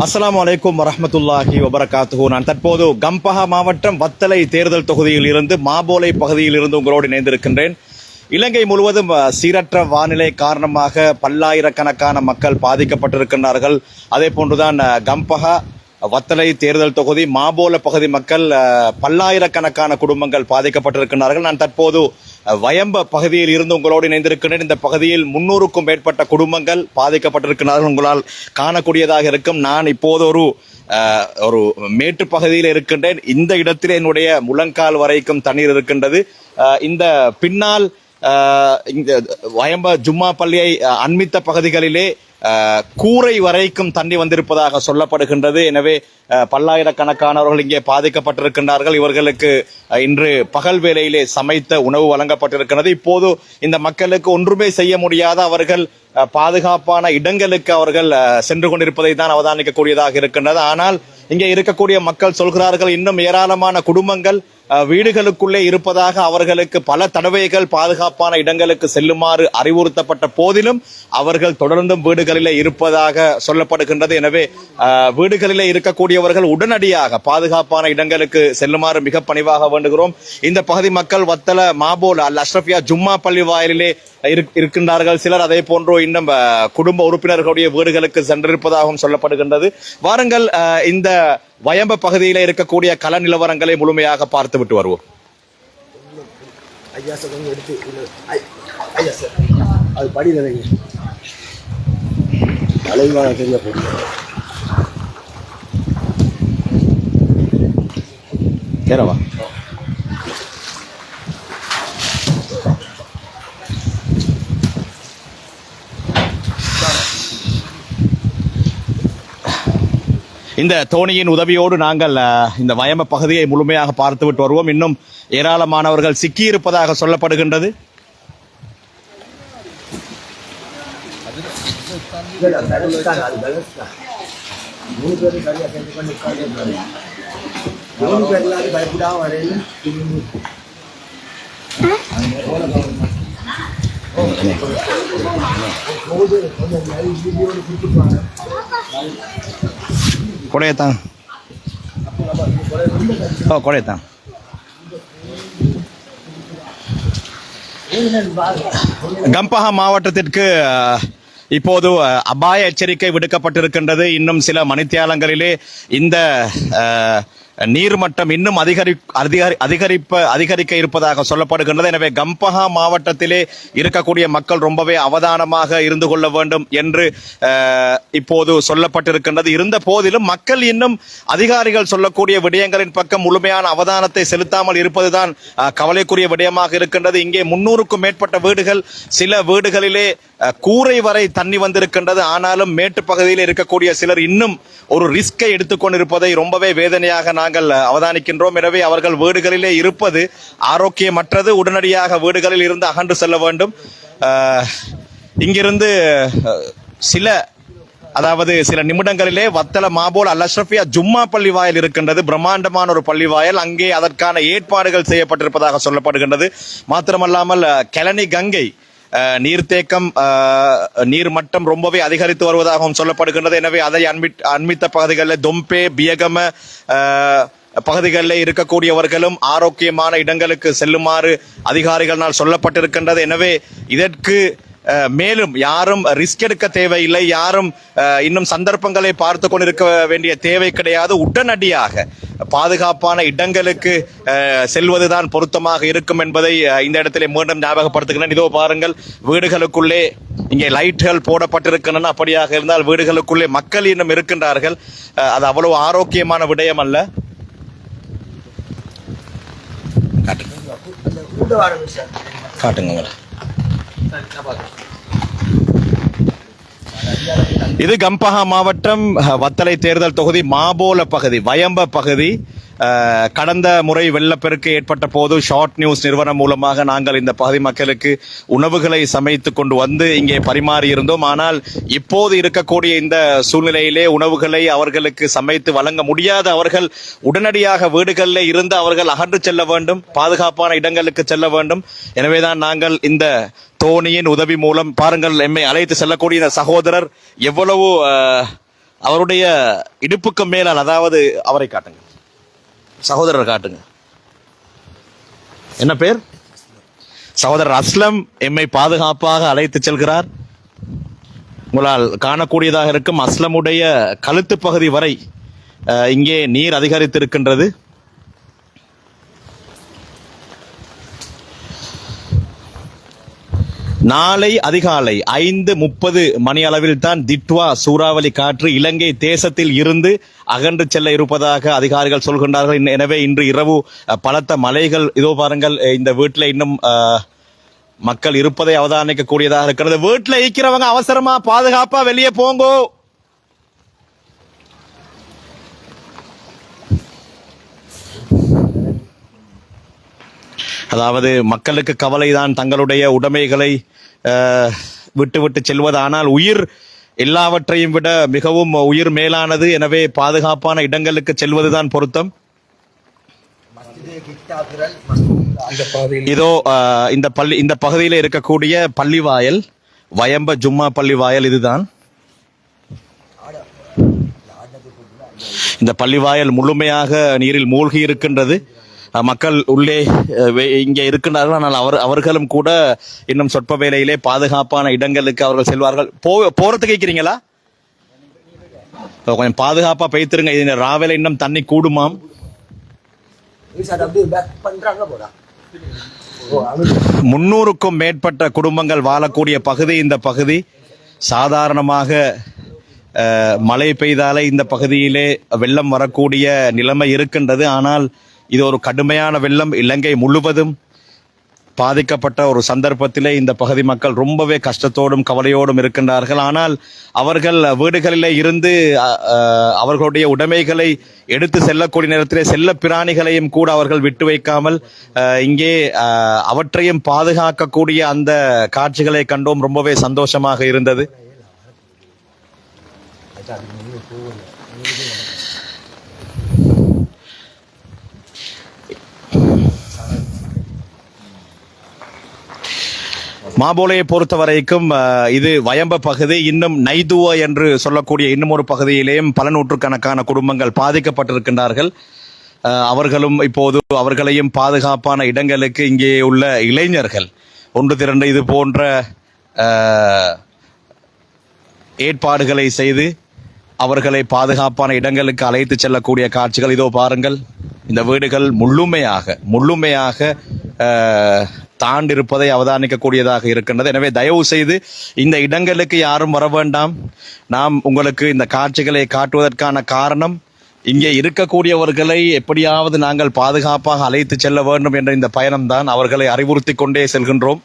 அஸ்லாம் அலைக்கும் வரமத்துல்லாஹி வபரகாத்து நான் தற்போது கம்பஹா மாவட்டம் வத்தலை தேர்தல் தொகுதியில் இருந்து மாபோலை பகுதியில் இருந்து உங்களோடு இணைந்திருக்கின்றேன். இலங்கை முழுவதும் சீரற்ற வானிலை காரணமாக பல்லாயிரக்கணக்கான மக்கள் பாதிக்கப்பட்டிருக்கின்றார்கள். அதே போன்றுதான் கம்பஹா வத்தலை தேர்தல் தொகுதி மாபோல பகுதி மக்கள் பல்லாயிரக்கணக்கான குடும்பங்கள் பாதிக்கப்பட்டிருக்கிறார்கள் நான் தற்போது வயம்ப பகுதியில் இருந்து உங்களோடு இணைந்திருக்கிறேன் இந்த பகுதியில் முன்னூறுக்கும் மேற்பட்ட குடும்பங்கள் பாதிக்கப்பட்டிருக்கிறார்கள் உங்களால் காணக்கூடியதாக இருக்கும். நான் இப்போது ஒரு ஒரு மேட்டு பகுதியில் இருக்கின்றேன். இந்த இடத்தில் என்னுடைய முழங்கால் வரைக்கும் தண்ணீர் இருக்கின்றது. இந்த பின்னால் இந்த வயம்ப ஜும்மா பள்ளியை அண்மித்த பகுதிகளிலே கூரை வரைக்கும் தண்ணி வந்திருப்பதாக சொல்லப்படுகின்றது. எனவே பல்லாயிரக்கணக்கானவர்கள் இங்கே பாதிக்கப்பட்டிருக்கின்றார்கள். இவர்களுக்கு இன்று பகல் வேளையிலே சமைத்த உணவு வழங்கப்பட்டிருக்கிறது இப்போது இந்த மக்களுக்கு ஒன்றுமே செய்ய முடியாத அவர்கள் பாதுகாப்பான இடங்களுக்கு அவர்கள் சென்று கொண்டிருப்பதை தான் அவதானிக்கக்கூடியதாக இருக்கின்றது. ஆனால் இங்கே இருக்கக்கூடிய மக்கள் சொல்கிறார்கள் இன்னும் ஏராளமான குடும்பங்கள் வீடுகளுக்குள்ளே இருப்பதாக அவர்களுக்கு பல தடவைகள் பாதுகாப்பான இடங்களுக்கு செல்லுமாறு அறிவுறுத்தப்பட்ட போதிலும் அவர்கள் தொடர்ந்தும் வீடுகளிலே இருப்பதாக சொல்லப்படுகின்றது. எனவே வீடுகளிலே இருக்கக்கூடியவர்கள் உடனடியாக பாதுகாப்பான இடங்களுக்கு செல்லுமாறு மிக பணிவாக வேண்டுகிறோம். இந்த பகுதி மக்கள் வத்தல மாபோல் அல் அஷ்ரஃபியா ஜும்மா பள்ளி வாயிலே இருக்கின்றார்கள் சிலர். அதே போன்று இன்னும் குடும்ப உறுப்பினர்களுடைய வீடுகளுக்கு சென்றிருப்பதாகவும் சொல்லப்படுகின்றது. வாருங்கள் இந்த வயம்ப பகுதியில இருக்கக்கூடிய கள நிலவரங்களை முழுமையாக பார்த்துவிட்டு வருவோம். ஐயா சார் கொஞ்சம் எடுத்து இல்லை. ஐ- ஐயா சார் அது படி நினைங்க. தலைவான தெரிய போகுது கேரவா இந்த தோணியின் உதவியோடு நாங்கள் இந்த வயம பகுதியை முழுமையாக பார்த்துவிட்டு வருவோம். இன்னும் ஏராளமானவர்கள் சிக்கியிருப்பதாக சொல்லப்படுகின்றது. பயப்படாம வரையில போகுது கொஞ்சம் நிறைய வீடியோடு ஓ கொடையத்தான். கம்பஹா மாவட்டத்திற்கு இப்போது அபாய எச்சரிக்கை விடுக்கப்பட்டிருக்கின்றது. இன்னும் சில மணித்தியாலங்களிலே இந்த நீர்மட்டம் இன்னும் அதிகரி அதிகரி அதிகரிப்ப அதிகரிக்க இருப்பதாக சொல்லப்படுகின்றது. எனவே கம்பஹா மாவட்டத்திலே இருக்கக்கூடிய மக்கள் ரொம்பவே அவதானமாக இருந்து கொள்ள வேண்டும் என்று இப்போது சொல்லப்பட்டிருக்கின்றது. இருந்த போதிலும் மக்கள் இன்னும் அதிகாரிகள் சொல்லக்கூடிய விடயங்களின் பக்கம் முழுமையான அவதானத்தை செலுத்தாமல் இருப்பதுதான் கவலைக்குரிய விடயமாக இருக்கின்றது. இங்கே முன்னூறுக்கும் மேற்பட்ட வீடுகள் சில வீடுகளிலே கூரை வரை தண்ணி வந்திருக்கின்றது. ஆனாலும் மேட்டு பகுதியில் இருக்கக்கூடிய சிலர் இன்னும் ஒரு ரிஸ்கை எடுத்துக்கொண்டிருப்பதை ரொம்பவே வேதனையாக நாங்கள் அவதானிக்கின்றோம். எனவே அவர்கள் வீடுகளிலே இருப்பது ஆரோக்கியமற்றது. உடனடியாக வீடுகளில் இருந்து அகன்று செல்ல வேண்டும். இங்கிருந்து சில அதாவது சில நிமிடங்களிலே வத்தல மாபோல் அல் அஷ்ரஃபியா ஜும்மா பள்ளி வாயில் இருக்கின்றது. பிரம்மாண்டமான ஒரு பள்ளி வாயில். அங்கே அதற்கான ஏற்பாடுகள் செய்யப்பட்டிருப்பதாக சொல்லப்படுகின்றது. மாத்திரமல்லாமல் அஹ், கெலனி கங்கை நீர்த்தேக்கம் நீர் நீர்மட்டம் ரொம்பவே அதிகரித்து வருவதாகவும் சொல்லப்படுகின்றது. எனவே அதை அண்மித் அண்மித்த பகுதிகளில் தொம்பே பியகம பகுதிகளில் இருக்கக்கூடியவர்களும் ஆரோக்கியமான இடங்களுக்கு செல்லுமாறு அதிகாரிகளால் சொல்லப்பட்டிருக்கின்றது. எனவே இதற்கு மேலும் யாரும் ரிஸ்க் எடுக்க தேவையில்லை. யாரும் இன்னும் சந்தர்ப்பங்களை பார்த்து கொண்டிருக்க வேண்டிய தேவை கிடையாது. உடனடியாக பாதுகாப்பான இடங்களுக்கு செல்வதுதான் பொருத்தமாக இருக்கும் என்பதை இந்த இடத்திலே மீண்டும் ஞாபகப்படுத்துகிறேன். இதோ பாருங்கள் வீடுகளுக்குள்ளே இங்கே லைட்டுகள் போடப்பட்டிருக்கின்றன. அப்படியாக இருந்தால் வீடுகளுக்குள்ளே மக்கள் இன்னும் இருக்கின்றார்கள். அது அவ்வளவு ஆரோக்கியமான விடயம் அல்ல. காட்டுங்க. காட்டுங்க. இது கம்பஹா மாவட்டம் வத்தலை தேர்தல் தொகுதி மாபோல பகுதி வயம்ப பகுதி. கடந்த முறை வெள்ளப்பெருக்கு ஏற்பட்ட போது ஷார்ட் நியூஸ் நிறுவனம் மூலமாக நாங்கள் இந்த பகுதி மக்களுக்கு உணவுகளை சமைத்து கொண்டு வந்து இங்கே பரிமாறி இருந்தோம். ஆனால் இப்போது இருக்கக்கூடிய இந்த சூழ்நிலையிலே உணவுகளை அவர்களுக்கு சமைத்து வழங்க முடியாத அவர்கள் உடனடியாக வீடுகளில் இருந்து அவர்கள் அகன்று செல்ல வேண்டும் பாதுகாப்பான இடங்களுக்கு செல்ல வேண்டும். எனவேதான் நாங்கள் இந்த தோணியின் உதவி மூலம் பாருங்கள் எம்மை அழைத்து செல்லக்கூடிய இந்த சகோதரர் எவ்வளவு அவருடைய இடுப்புக்கு மேலால் அதாவது அவரை காட்டுங்கள். சகோதரர் காட்டுங்க. என்ன பேர்? சகோதரர் அஸ்லம் எம்மை பாதுகாப்பாக அழைத்து செல்கிறார். உங்களால் காணக்கூடியதாக இருக்கும் அஸ்லமுடைய கழுத்து பகுதி வரை இங்கே நீர் அதிகரித்திருக்கின்றது. நாளை அதிகாலை ஐந்து முப்பது மணி அளவில் தான் திட்வா சூறாவளி காற்று இலங்கை தேசத்தில் இருந்து அகன்று செல்ல இருப்பதாக அதிகாரிகள் சொல்கின்றார்கள். எனவே இன்று இரவு பலத்த மலைகள் இதோ பாருங்கள் இந்த வீட்டில் இன்னும் மக்கள் இருப்பதை அவதானிக்க கூடியதாக இருக்கிறது. வீட்டில் இருக்கிறவங்க அவசரமா பாதுகாப்பா வெளியே போங்கோ. அதாவது மக்களுக்கு கவலைதான் தங்களுடைய உடைமைகளை விட்டுவிட்டு செல்வது. ஆனால் உயிர் எல்லாவற்றையும் விட மிகவும் உயிர் மேலானது. எனவே பாதுகாப்பான இடங்களுக்கு செல்வதுதான் பொருத்தம். இதோ இந்த பள்ளி இந்த பகுதியில் இருக்கக்கூடிய பள்ளிவாயல் வயம்ப ஜும்மா பள்ளி வாயல் இதுதான். இந்த பள்ளிவாயல் முழுமையாக நீரில் மூழ்கி இருக்கின்றது. மக்கள் உள்ளே இங்கே இருக்கின்றார்கள். ஆனால் அவர் அவர்களும் கூட இன்னும் சொற்ப வேலையிலே பாதுகாப்பான இடங்களுக்கு அவர்கள் செல்வார்கள். போ போறதுக்கு கேட்கிறீங்களா கொஞ்சம் பாதுகாப்பா பெய்த்திருங்க. இது ராவில இன்னும் தண்ணி கூடுமாம். முன்னூறுக்கும் மேற்பட்ட குடும்பங்கள் வாழக்கூடிய பகுதி இந்த பகுதி. சாதாரணமாக அஹ், மழை பெய்தாலே இந்த பகுதியிலே வெள்ளம் வரக்கூடிய நிலைமை இருக்கின்றது. ஆனால் இது ஒரு கடுமையான வெள்ளம். இலங்கை முழுவதும் பாதிக்கப்பட்ட ஒரு சந்தர்ப்பத்திலே இந்த பகுதி மக்கள் ரொம்பவே கஷ்டத்தோடும் கவலையோடும் இருக்கின்றார்கள். ஆனால் அவர்கள் வீடுகளிலே இருந்து அவர்களுடைய உடைமைகளை எடுத்து செல்லக்கூடிய நேரத்திலே செல்ல பிராணிகளையும் கூட அவர்கள் விட்டு வைக்காமல் இங்கே அவற்றையும் பாதுகாக்கக்கூடிய அந்த காட்சிகளை கண்டோம். ரொம்பவே சந்தோஷமாக இருந்தது. மாபோலையை பொறுத்த வரைக்கும் இது வயம்ப பகுதி இன்னும் நைதுவா என்று சொல்லக்கூடிய இன்னும் ஒரு பகுதியிலேயும் பல நூற்றுக்கணக்கான குடும்பங்கள் பாதிக்கப்பட்டிருக்கின்றார்கள். அவர்களும் இப்போது அவர்களையும் பாதுகாப்பான இடங்களுக்கு இங்கே உள்ள இளைஞர்கள் ஒன்று திரண்டு இது போன்ற ஏற்பாடுகளை செய்து அவர்களை பாதுகாப்பான இடங்களுக்கு அழைத்து செல்லக்கூடிய காட்சிகள் இதோ பாருங்கள். இந்த வீடுகள் முழுமையாக முழுமையாக தாண்டிருப்பதை அவதானிக்கக்கூடியதாக இருக்கின்றது. எனவே தயவு செய்து இந்த இடங்களுக்கு யாரும் வர வேண்டாம். நாம் உங்களுக்கு இந்த காட்சிகளை காட்டுவதற்கான காரணம் இங்கே இருக்கக்கூடியவர்களை எப்படியாவது நாங்கள் பாதுகாப்பாக அழைத்து செல்ல வேண்டும் என்ற இந்த பயணம்தான் அவர்களை அறிவுறுத்தி கொண்டே செல்கின்றோம்.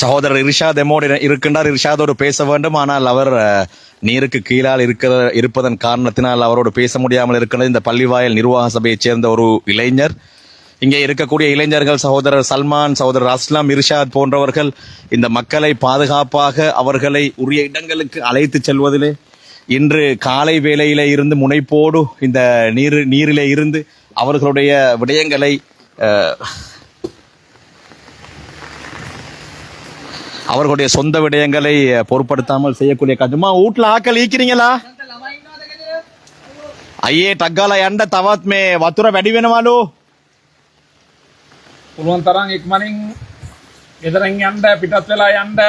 சகோதரர் இர்ஷாத் எம்மோடு இருக்கின்றார். இர்ஷாதோடு பேச வேண்டும். ஆனால் அவர் நீருக்கு கீழால் இருக்கிற இருப்பதன் காரணத்தினால் அவரோடு பேச முடியாமல் இருக்கிறது. இந்த பள்ளிவாயல் நிர்வாக சபையைச் சேர்ந்த ஒரு இளைஞர். இங்கே இருக்கக்கூடிய இளைஞர்கள் சகோதரர் சல்மான் சகோதரர் அஸ்லாம் இர்ஷாத் போன்றவர்கள் இந்த மக்களை பாதுகாப்பாக அவர்களை உரிய இடங்களுக்கு அழைத்து செல்வதிலே இன்று காலை வேளையிலே இருந்து முனைப்போடு இந்த நீர் நீரிலே இருந்து அவர்களுடைய விடயங்களை அவர்களுடைய சொந்த விடயங்களை அஹ், பொருட்படுத்தாமல் செய்யக்கூடிய காரியமா வீட்டுல ஆக்கள் ஈக்கிறீங்களா අයියේ ටක්ගාලා යන්න තවත් මේ වතුර වැඩි වෙනවලු පුළුවන් තරම් ඉක්මනින් ගෙදරින් යන්න පිටත් වෙලා යන්න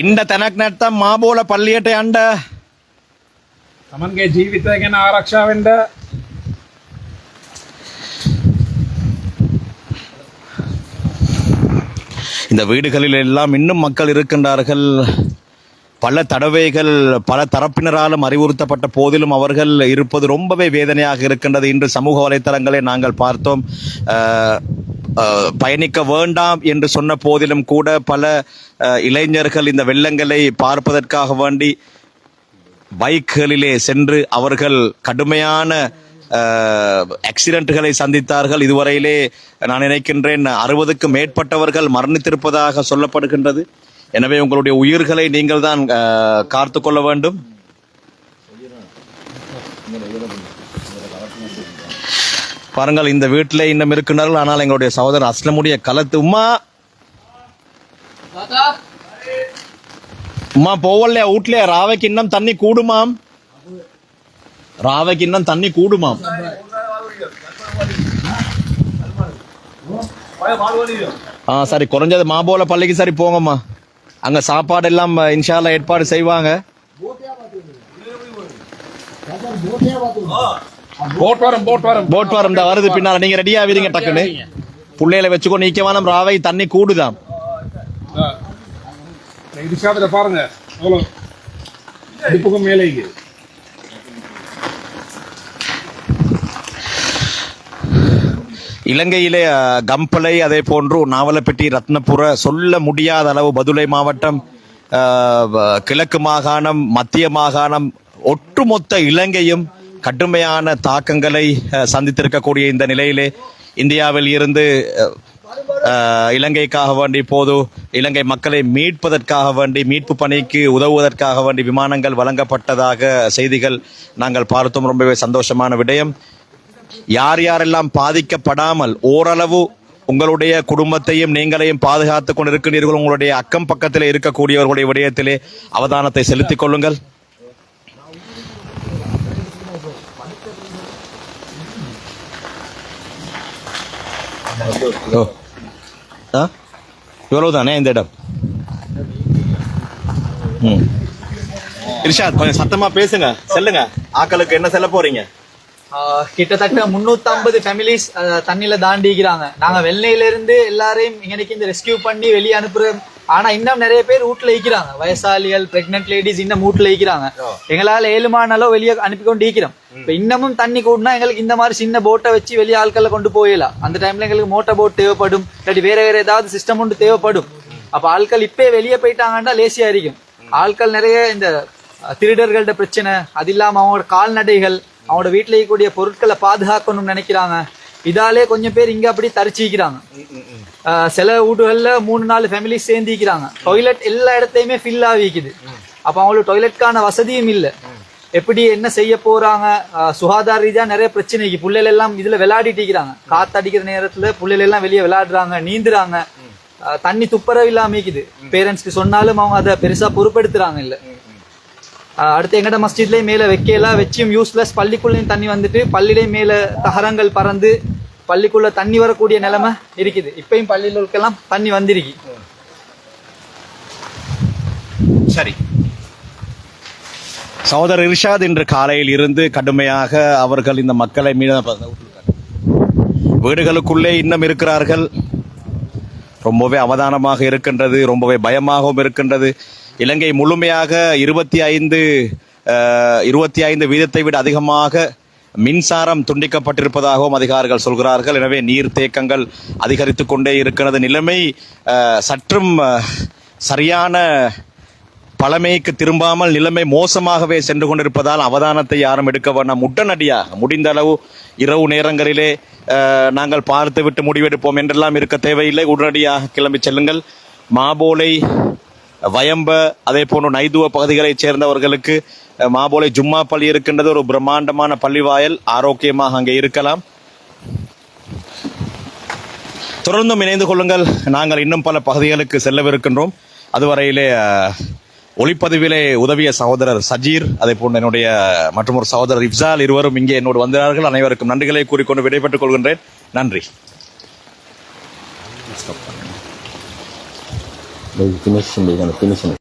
ඉන්ඩ තැනක් නැත්තම් මාබෝල පල්ලියට යන්ඩ තමන්ගේ ජීවිතය ගැන ආරක්ෂා இந்த வீடுகளில் எல்லாம் இன்னும் மக்கள் இருக்கின்றார்கள். பல தடவைகள் பல தரப்பினராலும் அறிவுறுத்தப்பட்ட போதிலும் அவர்கள் இருப்பது ரொம்பவே வேதனையாக இருக்கின்றது. இன்று சமூக வலைத்தளங்களை நாங்கள் பார்த்தோம். பயணிக்க வேண்டாம் என்று சொன்ன போதிலும் கூட பல இளைஞர்கள் இந்த வெள்ளங்களை பார்ப்பதற்காக வேண்டி பைக்குகளிலே சென்று அவர்கள் கடுமையான ஆக்சிடென்ட்களை சந்தித்தார்கள். இதுவரையிலே நான் நினைக்கின்றேன் அறுபதுக்கும் மேற்பட்டவர்கள் மரணித்திருப்பதாக சொல்லப்படுகின்றது. எனவே உங்களுடைய உயிர்களை நீங்கள் தான் காத்து கொள்ள வேண்டும். பாருங்கள் இந்த வீட்டில் இன்னும் இருக்கின்றார்கள். ஆனால் எங்களுடைய சகோதரர் அஸ்லமுடைய கலத்து உம்மா! அம்மா போவல்லையா? வீட்லயா ராவைக்கு இன்னும் தண்ணி கூடுமாம்? ராவைக்கு இன்னும் தண்ணி கூடுமாம் ஆ சரி குறைஞ்சது மாபோல பள்ளிக்கு சரி போங்கம்மா. அங்க சாப்பாடு எல்லாம் இன்ஷால்லா ஏற்பாடு செய்வாங்க. போட் வரும் போட் வரும். போட் வரும் இந்த வருது பின்னால. நீங்க ரெடியா ஆவீங்க டக்குன்னு. புள்ளையில வச்சுக்கோ நீக்கவானம் ராவை தண்ணி சாப்பிட பாருங்க. மேலே இலங்கையிலே கம்பளை அதே போன்று நாவலப்பட்டி ரத்னபுர சொல்ல முடியாத அளவு பதுளை மாவட்டம் கிழக்கு மாகாணம் மத்திய மாகாணம் ஒட்டுமொத்த இலங்கையும் கடுமையான தாக்கங்களை சந்தித்திருக்கக்கூடிய இந்த நிலையிலே இந்தியாவில் இருந்து இலங்கைக்காக வேண்டி இப்போது இலங்கை மக்களை மீட்பதற்காக வேண்டி மீட்பு பணிக்கு உதவுவதற்காக வேண்டி விமானங்கள் வழங்கப்பட்டதாக செய்திகள் நாங்கள் பார்த்தோம் ரொம்பவே சந்தோஷமான விடயம். யார் யாரெல்லாம் பாதிக்கப்படாமல் ஓரளவு உங்களுடைய குடும்பத்தையும் நீங்களையும் பாதுகாத்துக் கொண்டிருக்கிறீர்கள் உங்களுடைய அக்கம் பக்கத்தில் இருக்கக்கூடியவர்களுடைய விடயத்திலே அவதானத்தை செலுத்திக் கொள்ளுங்கள். ஓ. தானே இவ்வளவுதானே இந்த இடம்? ம். இர்ஷாத் கொஞ்சம் சத்தமா பேசுங்க. செல்லுங்க. ஆக்களுக்கு என்ன செல்ல போறீங்க? கிட்டத்தட்ட 350 ஃபேமிலிஸ் தண்ணியில தாண்டிக்கிறாங்க. நாங்க வெள்ளையில இருந்து எல்லாரையும் இங்கனைக்கு இந்த ரெஸ்கியூ பண்ணி வெளியே அனுப்புறோம் ஆனா இன்னும் நிறைய பேர் வீட்டுல இருக்கிறாங்க வயசாளிகள் பிரெக்னென்ட் லேடிஸ் இன்னும் வீட்டுல இருக்கிறாங்க எங்களால ஏழுமான அளவு வெளியே அனுப்பி கொண்டு இருக்கிறோம் இப்ப இன்னமும் தண்ணி கூடனா எங்களுக்கு இந்த மாதிரி சின்ன போட்டை வச்சு வெளியே ஆட்களை கொண்டு போயிடலாம். அந்த டைம்ல எங்களுக்கு மோட்டர் போட் தேவைப்படும். இல்லாட்டி வேற வேற ஏதாவது சிஸ்டம் ஒன்று தேவைப்படும். அப்ப ஆட்கள் இப்பே வெளியே போயிட்டாங்கன்னா லேசியா இருக்கும். ஆட்கள் நிறைய இந்த திருடர்கள்ட பிரச்சனை அது இல்லாம அவங்களோட கால்நடைகள் அவங்களோட வீட்டுல இருக்கக்கூடிய பொருட்களை பாதுகாக்கணும்னு நினைக்கிறாங்க. இதாலே கொஞ்சம் பேர் இங்க அப்படி தரிச்சிக்கிறாங்க சில வீடுகள்ல மூணு நாலு ஃபேமிலி சேர்ந்திக்கிறாங்க டாய்லெட் எல்லா இடத்தையுமே ஃபில் ஆகிக்குது அப்ப அவங்களுக்கு டாய்லெட்கான வசதியும் இல்ல. எப்படி என்ன செய்ய போறாங்க? சுகாதார ரீதியா நிறைய பிரச்சனைக்கு புள்ளைகள் எல்லாம் இதுல விளையாடிட்டு இருக்கிறாங்க. காத்து அடிக்கிற நேரத்துல புள்ளைகள் எல்லாம் வெளியே விளையாடுறாங்க நீந்துறாங்க. தண்ணி துப்புரவு இல்லாம இருக்குது பேரண்ட்ஸ்க்கு சொன்னாலும் அவங்க அதை பெருசா பொறுப்பெடுத்துறாங்க இல்ல. அடுத்து எங்கட மஸ்ஜித்லேயும் மேலே வைக்கலாம் வச்சியும் யூஸ்லெஸ் பள்ளிக்குள்ளேயும் தண்ணி வந்துட்டு பள்ளியிலையும் மேலே தகரங்கள் பறந்து பள்ளிக்குள்ள தண்ணி வரக்கூடிய நிலைமை இருக்குது. இப்பயும் பள்ளிகளுக்கெல்லாம் தண்ணி வந்திருக்கு. சரி. சகோதரர் இர்ஷாத் இன்று காலையில் இருந்து கடுமையாக அவர்கள் இந்த மக்களை மீது வீடுகளுக்குள்ளே இன்னும் இருக்கிறார்கள். ரொம்பவே அவதானமாக இருக்கின்றது ரொம்பவே பயமாகவும் இருக்கின்றது. இலங்கை முழுமையாக இருபத்தி ஐந்து இருபத்தி ஐந்து வீதத்தை விட அதிகமாக மின்சாரம் துண்டிக்கப்பட்டிருப்பதாகவும் அதிகாரிகள் சொல்கிறார்கள். எனவே நீர் தேக்கங்கள் அதிகரித்து கொண்டே இருக்கிறது. நிலைமை சற்றும் சரியான பழமைக்கு திரும்பாமல் நிலைமை மோசமாகவே சென்று கொண்டிருப்பதால் அவதானத்தை யாரும் எடுக்க வேண்டாம் உடனடியாக முடிந்த அளவு இரவு நேரங்களிலே நாங்கள் பார்த்துவிட்டு முடிவெடுப்போம் என்றெல்லாம் இருக்க தேவையில்லை. உடனடியாக கிளம்பி செல்லுங்கள். மாபோலை வயம்ப அதே போன்று நைதுவ பகுதிகளைச் சேர்ந்தவர்களுக்கு மாபோலை ஜும்மா பள்ளி இருக்கின்றது ஒரு பிரம்மாண்டமான பள்ளிவாயல் ஆரோக்கியமாக அங்கே இருக்கலாம். தொடர்ந்தும் இணைந்து கொள்ளுங்கள். நாங்கள் இன்னும் பல பகுதிகளுக்கு செல்லவிருக்கின்றோம். அதுவரையிலே ஒளிப்பதிவிலே உதவிய சகோதரர் சஜீர் அதே போன்று என்னுடைய மற்றொரு சகோதரர் இப்சால் இருவரும் இங்கே என்னோடு வந்தார்கள். அனைவருக்கும் நன்றிகளை கூறிக்கொண்டு விடைபெற்றுக் கொள்கின்றேன். நன்றி. 没真的是没干的，真的是没。